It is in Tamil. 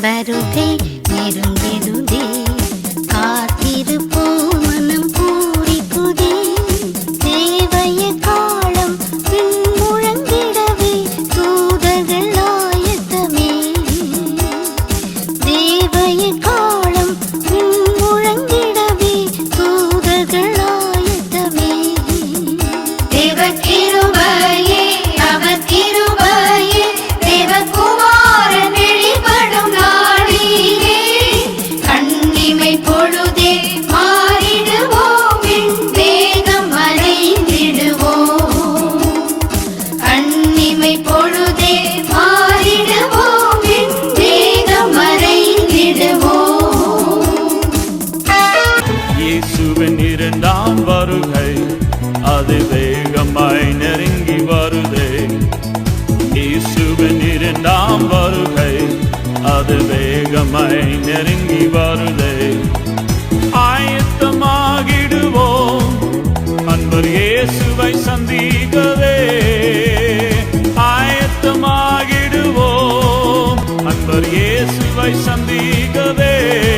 வருகை நெருங்கிடுதே காத்திருப்போ மனம் பூரிக்குதே. தேவைய காலம் முழங்கிடவே தூதர்கள் ஆயத்தமே. தேவைய காலம் முழங்கிடவே தூதர்கள் ஆயத்தமே. தேவக்கிருபையே இயேசுவின் இரண்டாம் வருகை. அது வேகமாய் நெருங்கி வருதே. இயேசுவின் இரண்டாம் வருகை. அது வேகமாய் நெருங்கி வருதே. ஆயத்தமாகிடுவோம். அன்பர் இயேசுவை சந்திக்கவே. ஆயத்தமாகிடுவோம். அன்பர் இயேசுவை சந்திக்கவே.